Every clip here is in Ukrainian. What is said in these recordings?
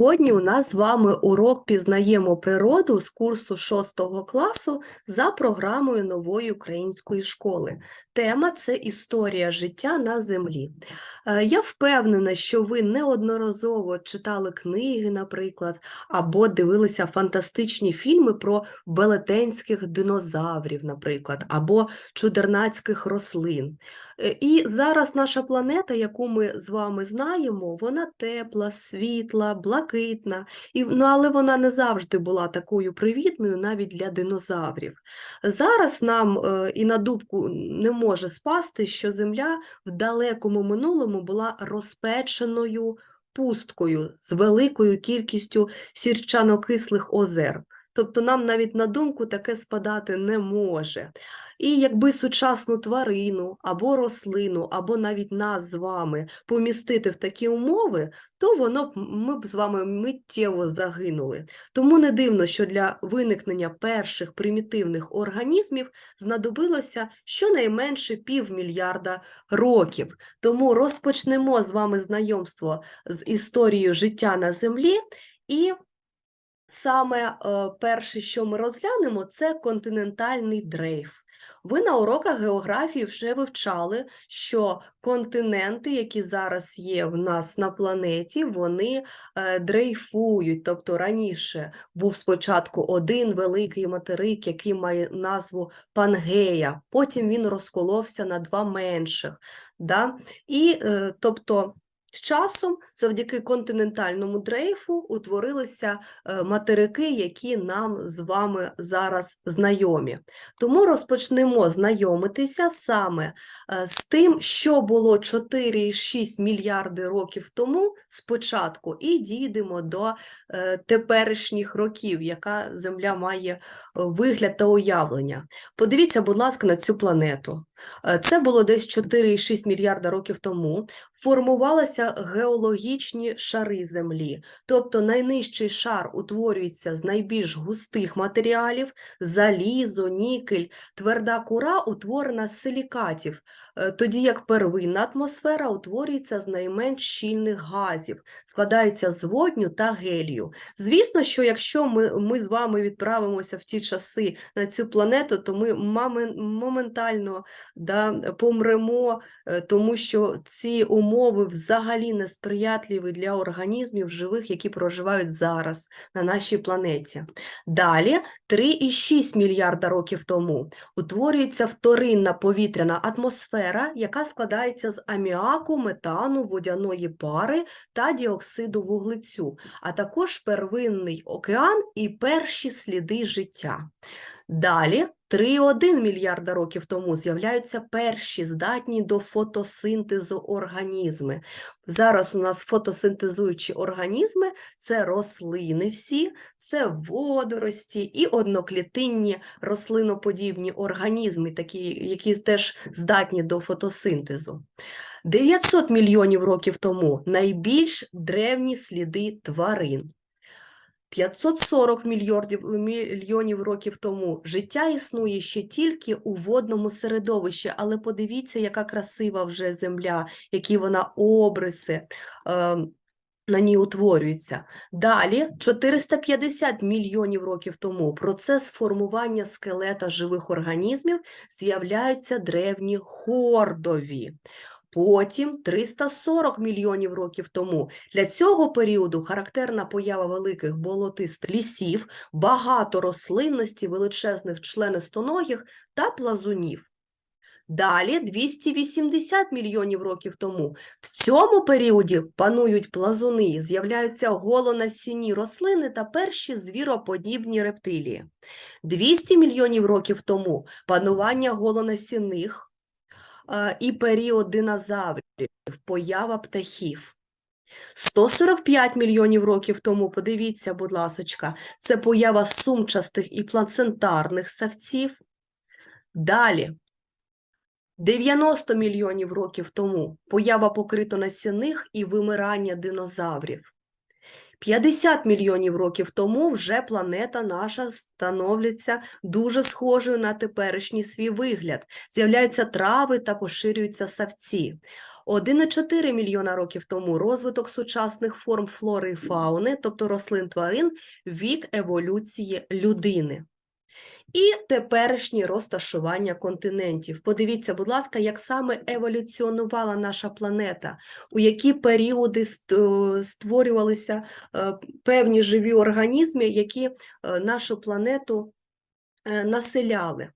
Сьогодні у нас з вами урок «Пізнаємо природу» з курсу 6 класу за програмою нової української школи. Тема – це історія життя на землі. Е, Я впевнена, що ви неодноразово читали книги, наприклад, або дивилися фантастичні фільми про велетенських динозаврів, наприклад, або чудернацьких рослин. Е, І зараз наша планета, яку ми з вами знаємо, вона тепла, світла, блакитна, і, ну, але вона не завжди була такою привітною навіть для динозаврів. Зараз нам е, і на дубку не може спасти, що Земля в далекому минулому була розпеченою пусткою з великою кількістю сірчано-кислих озер. Тобто нам навіть на думку таке спадати не може. І якби сучасну тварину або рослину, або навіть нас з вами помістити в такі умови, то воно б ми б з вами миттєво загинули. Тому не дивно, що для виникнення перших примітивних організмів знадобилося щонайменше півмільярда років. Тому розпочнемо з вами знайомство з історією життя на Землі і Саме е, перше, що ми розглянемо, це континентальний дрейф. Ви на уроках географії вже вивчали, що континенти, які зараз є в нас на планеті, вони е, дрейфують. Тобто раніше був спочатку один великий материк, який має назву Пангея, потім він розколовся на два менших. Да? І, е, тобто, з часом, завдяки континентальному дрейфу, утворилися е, материки, які нам з вами зараз знайомі. Тому розпочнемо знайомитися саме е, з тим, що було 4,6 мільярди років тому спочатку, і дійдемо до е, теперішніх років, яка Земля має вигляд та уявлення. Подивіться, будь ласка, на цю планету. Е, Це було десь 4,6 мільярда років тому. Формувалися геологічні шари Землі, тобто найнижчий шар утворюється з найбільш густих матеріалів, залізо, нікель, тверда кура утворена з силікатів, тоді як первинна атмосфера утворюється з найменш щільних газів, складається з водню та гелію. Звісно, що якщо ми, ми з вами відправимося в ті часи на цю планету, то ми моментально да, помремо, е, тому що ці умови взагалі несприятливі для організмів живих, які проживають зараз на нашій планеті. Далі 3,6 мільярда років тому утворюється вторинна повітряна атмосфера, яка складається з аміаку, метану, водяної пари та діоксиду вуглецю, а також первинний океан і перші сліди життя. Далі 3,1 мільярда років тому з'являються перші здатні до фотосинтезу організми. Зараз у нас фотосинтезуючі організми це рослини всі, це водорості і одноклітинні рослиноподібні організми, такі, які теж здатні до фотосинтезу. 900 мільйонів років тому найбільш древні сліди тварин. 540 мільйонів, мільйонів років тому життя існує ще тільки у водному середовищі, але подивіться, яка красива вже земля, які вона обриси. Е, на ній утворюються. Далі, 450 мільйонів років тому, процес формування скелета живих організмів з'являються древні хордові. Потім 340 мільйонів років тому. Для цього періоду характерна поява великих болотистих лісів, багато рослинності, величезних членистоногих та плазунів. Далі 280 мільйонів років тому. В цьому періоді панують плазуни, з'являються голонасінні рослини та перші звіроподібні рептилії. 200 мільйонів років тому панування голонасінних і період динозаврів, поява птахів. 145 мільйонів років тому, подивіться, будь ласочка, це поява сумчастих і плацентарних савців. Далі 90 мільйонів років тому поява покритонасінних і вимирання динозаврів. 50 мільйонів років тому вже планета наша становиться дуже схожою на теперішній свій вигляд. З'являються трави та поширюються савці. 1,4 мільйона років тому розвиток сучасних форм флори і фауни, тобто рослин тварин, вік еволюції людини. І теперішнє розташування континентів. Подивіться, будь ласка, як саме еволюціонувала наша планета, у які періоди створювалися е, певні живі організми, які е, нашу планету е, населяли.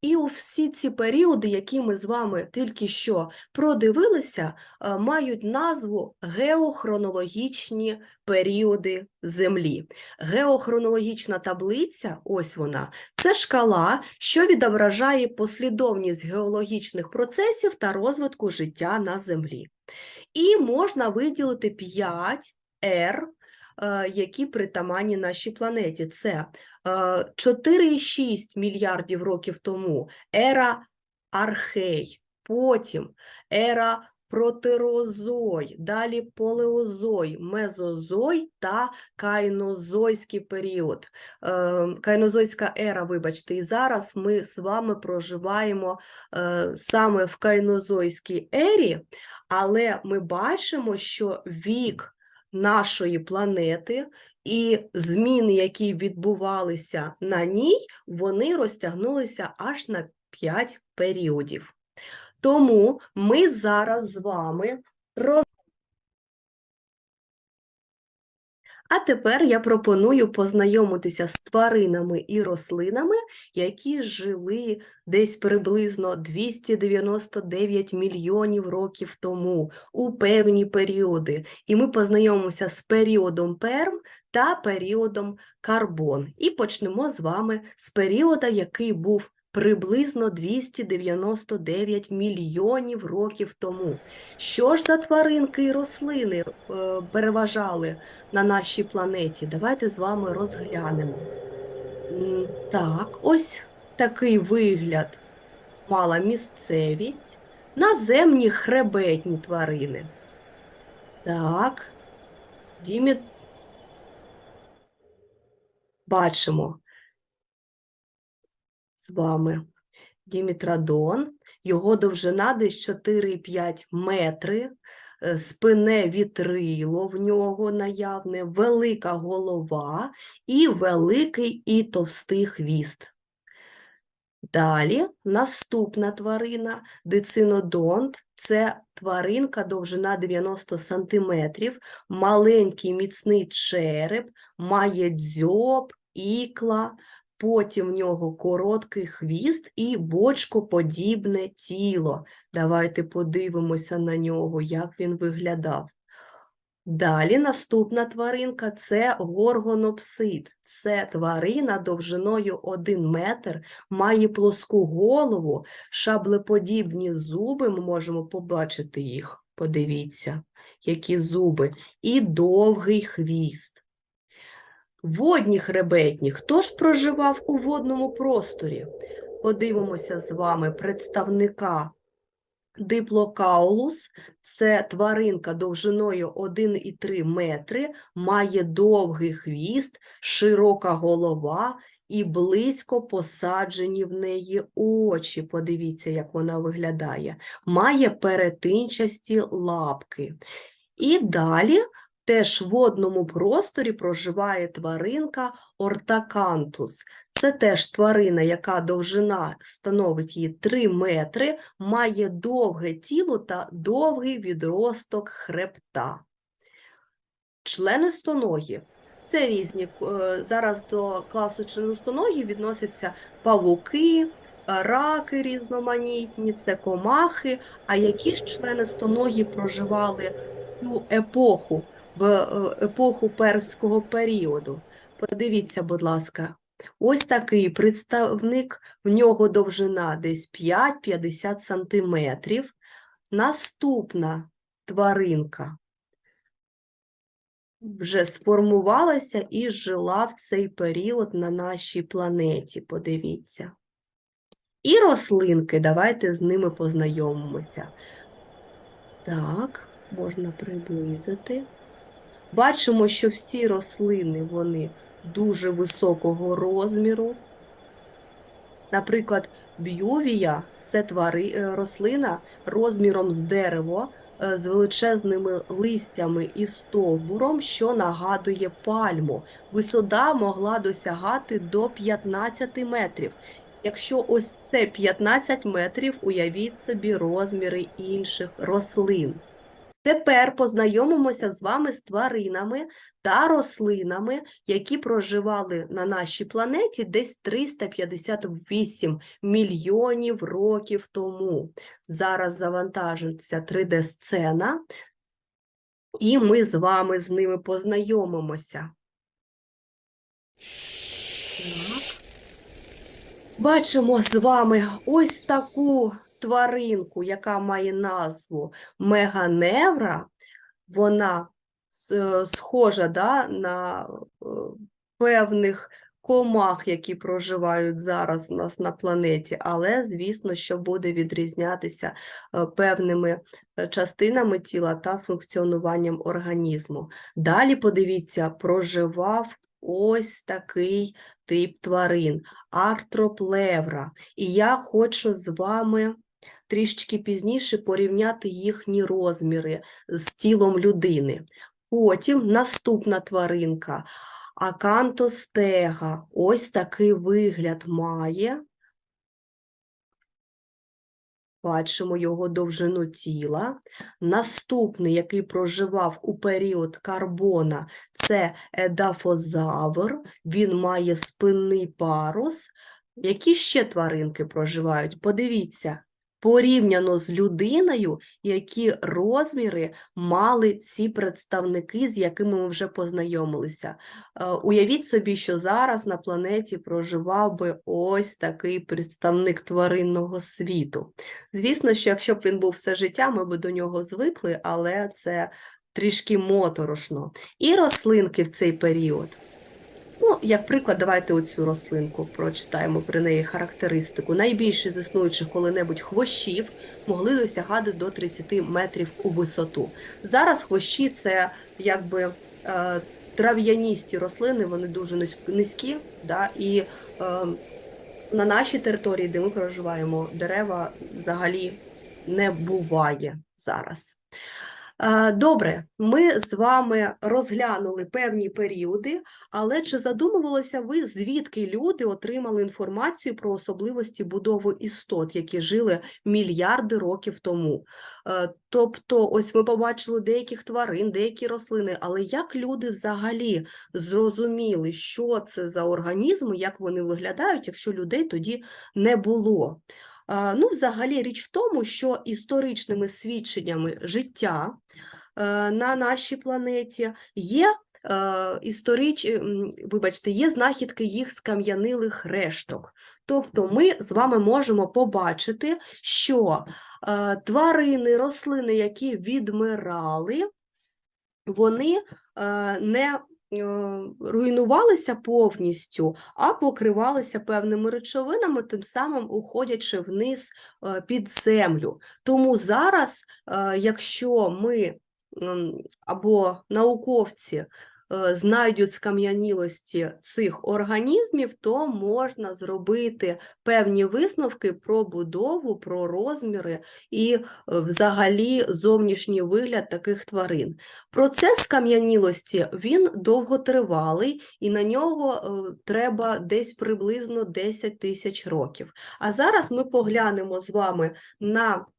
І у всі ці періоди, які ми з вами тільки що продивилися, е, мають назву геохронологічні періоди Землі. Геохронологічна таблиця, ось вона, це шкала, що відображає послідовність геологічних процесів та розвитку життя на Землі. І можна виділити 5 ер, е, які притаманні нашій планеті. Це е, 4,6 мільярдів років тому ера архей, потім ера протерозой, далі полеозой, мезозой та кайнозойський період. Е, Кайнозойська ера, вибачте, і зараз ми з вами проживаємо е, саме в кайнозойській ері, але ми бачимо, що вік нашої планети і зміни, які відбувалися на ній, вони розтягнулися аж на 5 періодів. Тому ми зараз з вами роз... А тепер я пропоную познайомитися з тваринами і рослинами, які жили десь приблизно 299 мільйонів років тому у певні періоди. І ми познайомимося з періодом Перм та періодом Карбон. І почнемо з вами з періоду, який був приблизно 299 мільйонів років тому. Що ж за тваринки і рослини е, переважали на нашій планеті? Давайте з вами розглянемо. Так, ось такий вигляд мала місцевість. Наземні хребетні тварини. Так, Дімі... Бачимо з вами Дімітрадон. Його довжина десь 4,5 метри, е, спине вітрило в нього наявне, велика голова і великий і товстий хвіст. Далі наступна тварина дицинодонт. Це тваринка довжина 90 см, маленький міцний череп, має дзьоб, ікла, потім в нього короткий хвіст і бочкоподібне тіло. Давайте подивимося на нього, як він виглядав. Далі наступна тваринка це горгонопсид. Це тварина довжиною 1 метр, має плоску голову, шаблеподібні зуби, ми можемо побачити їх, подивіться, які зуби, і довгий хвіст. Водні хребетні. Хто ж проживав у водному просторі? Подивимося з вами представника Диплокаулус – це тваринка довжиною 1,3 метри, має довгий хвіст, широка голова і близько посаджені в неї очі. Подивіться, як вона виглядає. Має перетинчасті лапки. І далі теж в водному просторі проживає тваринка Ортакантус. Це теж тварина, яка довжина становить її 3 метри, має довге тіло та довгий відросток хребта. Членистоногі. Це різні, е, зараз до класу членистоногі відносяться павуки, раки різноманітні, це комахи. А які ж членистоногі проживали цю епоху, в е, епоху перського періоду? Подивіться, будь ласка. Ось такий представник, в нього довжина десь 5-50 сантиметрів. Наступна тваринка вже сформувалася і жила в цей період на нашій планеті, подивіться. І рослинки, давайте з ними познайомимося. Так, можна приблизити. Бачимо, що всі рослини, вони дуже високого розміру. Наприклад, б'ювія – це твари, е, рослина розміром з дерево, е, з величезними листями і стовбуром, що нагадує пальму. Висота могла досягати до 15 метрів. Якщо ось це 15 метрів, уявіть собі розміри інших рослин. Тепер познайомимося з вами з тваринами та рослинами, які проживали на нашій планеті десь 358 мільйонів років тому. Зараз завантажиться 3D-сцена, і ми з вами з ними познайомимося. Бачимо з вами ось таку тваринку, яка має назву меганевра. Вона схожа да, на е, певних комах, які проживають зараз у нас на планеті, але, звісно, що буде відрізнятися е, певними е, частинами тіла та функціонуванням організму. Далі, подивіться, проживав ось такий тип тварин артроплевра. І я хочу з вами трішечки пізніше порівняти їхні розміри з тілом людини. Потім наступна тваринка акантостега. Ось такий вигляд має. Бачимо його довжину тіла. Наступний, який проживав у період карбона, це едафозавр. Він має спинний парус. Які ще тваринки проживають? Подивіться, порівняно з людиною, які розміри мали ці представники, з якими ми вже познайомилися. Е, Уявіть собі, що зараз на планеті проживав би ось такий представник тваринного світу. Звісно, що якщо б він був все життя, ми б до нього звикли, але це трішки моторошно. І рослинки в цей період. Ну, як приклад, давайте оцю рослинку прочитаємо при неї характеристику. Найбільші з існуючих коли-небудь хвощів могли досягати до 30 метрів у висоту. Зараз хвощі це якби е, трав'яністі рослини, вони дуже низькі, да, і е, на нашій території, де ми проживаємо, дерева взагалі не буває зараз. Е, Добре, ми з вами розглянули певні періоди, але чи задумувалися ви, звідки люди отримали інформацію про особливості будови істот, які жили мільярди років тому? Е, Тобто, ось ми побачили деяких тварин, деякі рослини, але як люди взагалі зрозуміли, що це за організми, як вони виглядають, якщо людей тоді не було? Ну, взагалі, річ в тому, що історичними свідченнями життя е, на нашій планеті є е, історич... вибачте, є знахідки їх скам'янилих решток. Тобто ми з вами можемо побачити, що е, тварини, рослини, які відмирали, вони не руйнувалися повністю, а покривалися певними речовинами, тим самим уходячи вниз е, під землю. Тому зараз, е, якщо ми або науковці е, знайдуть скам'янілості цих організмів, то можна зробити певні висновки про будову, про розміри і е, взагалі зовнішній вигляд таких тварин. Процес скам'янілості він довготривалий, і на нього е, треба десь приблизно 10 тисяч років. А зараз ми поглянемо з вами на е,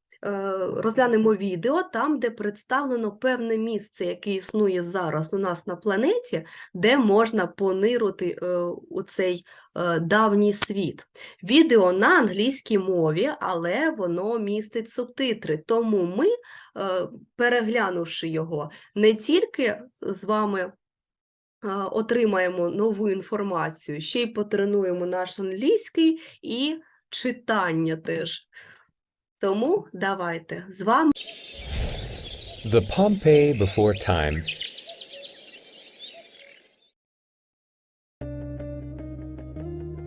розглянемо відео там, де представлено певне місце, яке існує зараз у нас на планеті, де можна понирити е, у цей е, давній світ. Відео на англійській мові, але воно містить субтитри, тому ми, е, переглянувши його, не тільки з вами е, отримаємо нову інформацію, ще й потренуємо наш англійський і читання теж. Тому давайте з вами. The Pompeii before time.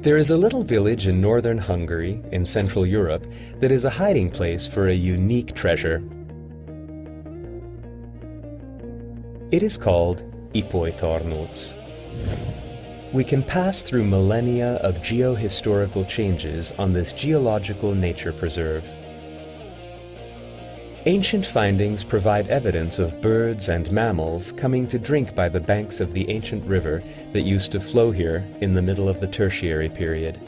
There is a little village in northern Hungary, in Central Europe, that is a hiding place for a unique treasure. It is called Ipoitornots. We can pass through millennia of geohistorical changes on this geological nature preserve. Ancient findings provide evidence of birds and mammals coming to drink by the banks of the ancient river that used to flow here in the middle of the Tertiary period.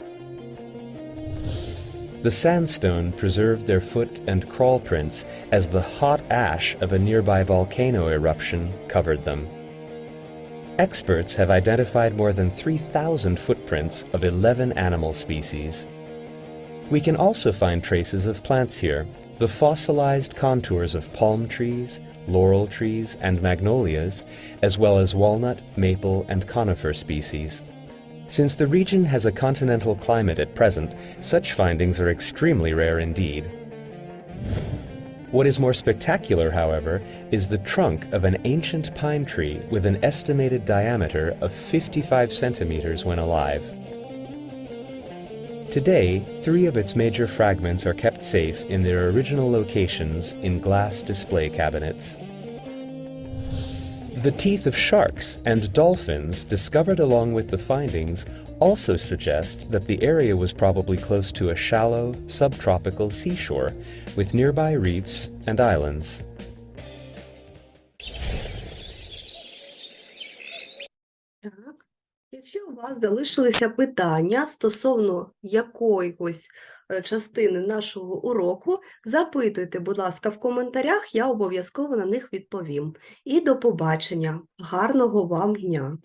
The sandstone preserved their foot and crawl prints as the hot ash of a nearby volcano eruption covered them. Experts have identified more than 3,000 footprints of 11 animal species. We can also find traces of plants here, the fossilized contours of palm trees, laurel trees, and magnolias, as well as walnut, maple, and conifer species. Since the region has a continental climate at present, such findings are extremely rare indeed. What is more spectacular, however, is the trunk of an ancient pine tree with an estimated diameter of 55 centimeters when alive. Today, three of its major fragments are kept safe in their original locations in glass display cabinets. The teeth of sharks and dolphins discovered along with the findings also suggest that the area was probably close to a shallow, subtropical seashore with nearby reefs and islands. Вас залишилися питання стосовно якоїсь е, частини нашого уроку, запитуйте, будь ласка, в коментарях, я обов'язково на них відповім. І до побачення. Гарного вам дня!